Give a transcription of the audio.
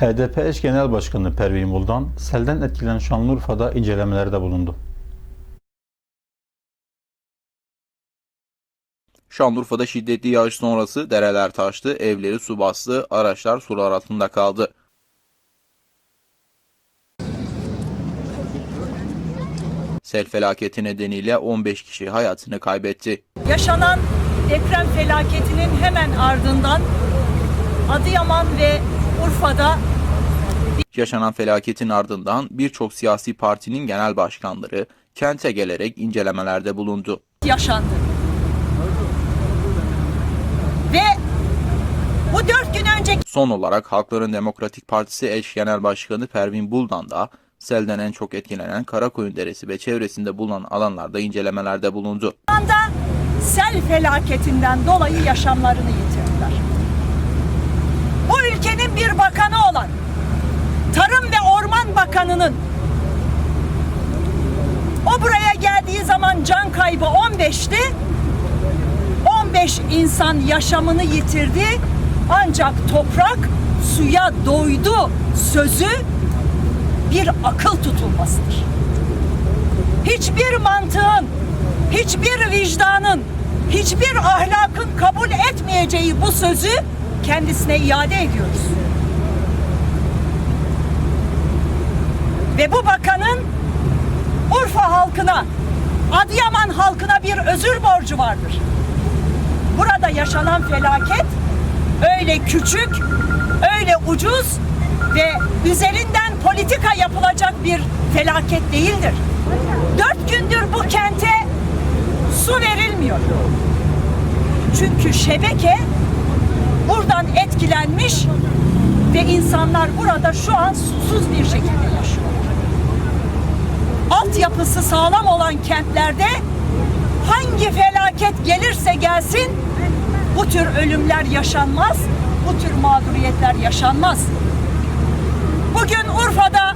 HDP eş genel başkanı Pervin Buldan, selden etkilenen Şanlıurfa'da incelemelerde bulundu. Şanlıurfa'da şiddetli yağış sonrası dereler taştı, evleri su bastı, araçlar sular altında kaldı. Sel felaketi nedeniyle 15 kişi hayatını kaybetti. Yaşanan deprem felaketinin hemen ardından Adıyaman ve Urfa'da Yaşanan felaketin ardından birçok siyasi partinin genel başkanları kente gelerek incelemelerde bulundu. yaşandı. Ve bu dört gün önceki Son olarak Halkların Demokratik Partisi eş genel başkanı Pervin Buldan da selden en çok etkilenen Karakoyun Deresi ve çevresinde bulunan alanlarda incelemelerde bulundu. anda sel felaketinden dolayı yaşamlarını yitirdiler. Ülkenin bir bakanı olan Tarım ve Orman Bakanı'nın o buraya geldiği zaman can kaybı 15'ti. 15 insan yaşamını yitirdi. Ancak toprak suya doydu sözü bir akıl tutulmasıdır. Hiçbir mantığın, hiçbir vicdanın, hiçbir ahlakın kabul etmeyeceği bu sözü kendisine iade ediyoruz. Ve bu bakanın Urfa halkına, Adıyaman halkına bir özür borcu vardır. Burada yaşanan felaket öyle küçük, öyle ucuz ve üzerinden politika yapılacak bir felaket değildir. Dört gündür bu kente su verilmiyor. Çünkü şebeke etkilenmiş ve insanlar burada şu an susuz bir şekilde yaşıyor. Altyapısı sağlam olan kentlerde hangi felaket gelirse gelsin bu tür ölümler yaşanmaz, bu tür mağduriyetler yaşanmaz. Bugün Urfa'da